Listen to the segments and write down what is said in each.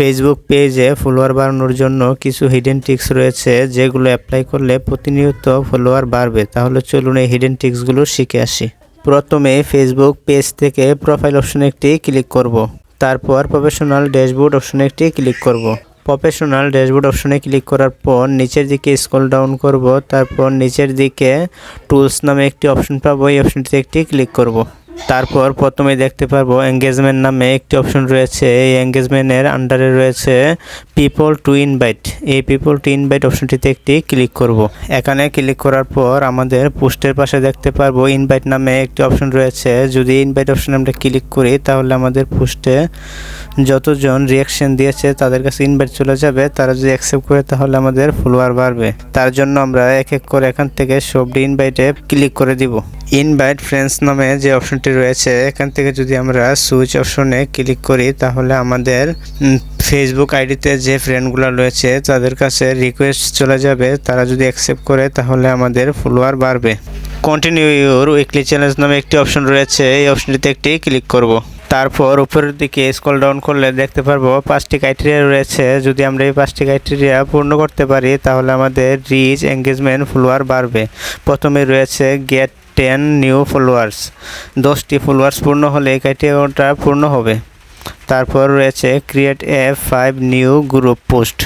Facebook পেজে follower বাড়ানোর জন্য কিছু হিডেন টিক্স রয়েছে যেগুলো অ্যাপ্লাই করলে প্রতিনিয়ত ফলোয়ার বাড়বে তাহলে চলুন এই হিডেন টিক্সগুলো শিখে আসি প্রথমে ফেসবুক পেজ থেকে প্রোফাইল অপশনে একটি ক্লিক করব। তারপর প্রফেশনাল ড্যাশবোর্ড অপশনে একটি ক্লিক করব। প্রফেশনাল ড্যাশবোর্ড অপশনে ক্লিক করার পর নিচের দিকে স্ক্রল ডাউন করব তারপর নিচের দিকে টুলস নামে একটি অপশন পাবো এই অপশনটিতে একটি ক্লিক করব। তারপর প্রথমে দেখতে পারব এঙ্গেজমেন্ট নামে একটি অপশন রয়েছে। এই এঙ্গেজমেন্টের আন্ডারে রয়েছে পিপল টু ইনভাইট এই পিপল টু ইনভাইট অপশনটিতে একটি ক্লিক করব। এখানে ক্লিক করার পর আমাদের পোস্টের পাশে দেখতে পারব ইনভাইট নামে একটি অপশন রয়েছে। যদি ইনভাইট অপশনে আমরা ক্লিক করি, তাহলে আমাদের পোস্টে যতজন রিয়াকশন দিয়েছে, তাদের কাছে ইনভাইট চলে যাবে। তারা যদি অ্যাকসেপ্ট করে, তাহলে আমাদের ফলোয়ার বাড়বে। তার জন্য আমরা এক এক করে এখান থেকে সবটি ইনভাইটে ক্লিক করে দিব। ইনভাইট ফ্রেন্ডস নামে যে অপশনটি রয়েছে। এখান থেকে যদি আমরা সুইচ অপশনে ক্লিক করি, তাহলে আমাদের ফেসবুক আইডিতে যে ফ্রেন্ডগুলো রয়েছে, তাদের কাছে রিকোয়েস্ট চলে যাবে। তারা যদি অ্যাকসেপ্ট করে, তাহলে আমাদের ফলোয়ার বাড়বে। কন্টিনিউ ইউর উইকলি চ্যালেঞ্জ নামে একটি অপশন রয়েছে। এই অপশনটিতে একটি ক্লিক করব। তারপর উপরের দিকে স্কল ডাউন করলে দেখতে পারব পাঁচটি ক্রাইটেরিয়া রয়েছে। যদি আমরা এই পাঁচটি ক্রাইটেরিয়া পূর্ণ করতে পারি, তাহলে আমাদের রিচ এঙ্গেজমেন্ট ফলোয়ার বাড়বে। প্রথমে রয়েছে গেট টেন নিউ ফলোয়ার্স দশটি ফলোয়ার্স পূর্ণ হলে এই ক্রাইটেরিয়াটা পূর্ণ হবে। তারপর রয়েছে create a five new group post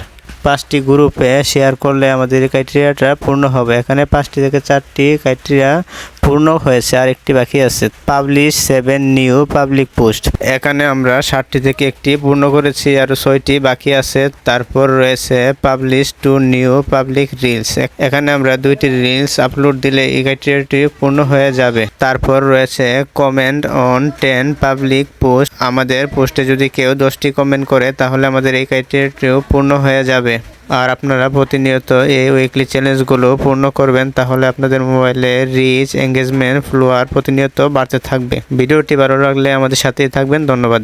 পাঁচটি গ্রুপে শেয়ার করলে আমাদের এই ক্রাইটেরিয়াটা পূর্ণ হবে। এখানে পাঁচটি থেকে চারটি ক্রাইটেরিয়া পূর্ণ হয়েছে। আর একটি বাকি আছে। Publish seven new public post এখানে আমরা ষাটটি থেকে একটি পূর্ণ করেছি আর ছয়টি বাকি আছে। তারপর রয়েছে publish two new public reels এখানে আমরা দুইটি রিলস আপলোড দিলে এই ক্রাইটেরিয়াটি পূর্ণ হয়ে যাবে। তারপর রয়েছে comment on ten public post আমাদের পোস্টে যদি কেউ দশটি কমেন্ট করে, তাহলে আমাদের এই ক্রাইটেরিয়াটিও পূর্ণ হয়ে যাবে। আর আপনারা প্রতিনিয়ত এই উইকলি চ্যালেঞ্জগুলো পূর্ণ করবেন, তাহলে আপনাদের মোবাইলে রিচ এঙ্গেজমেন্ট ফ্লোয়ার প্রতিনিয়ত বাড়তে থাকবে। ভিডিওটি ভালো লাগলে আমাদের সাথেই থাকবেন, ধন্যবাদ।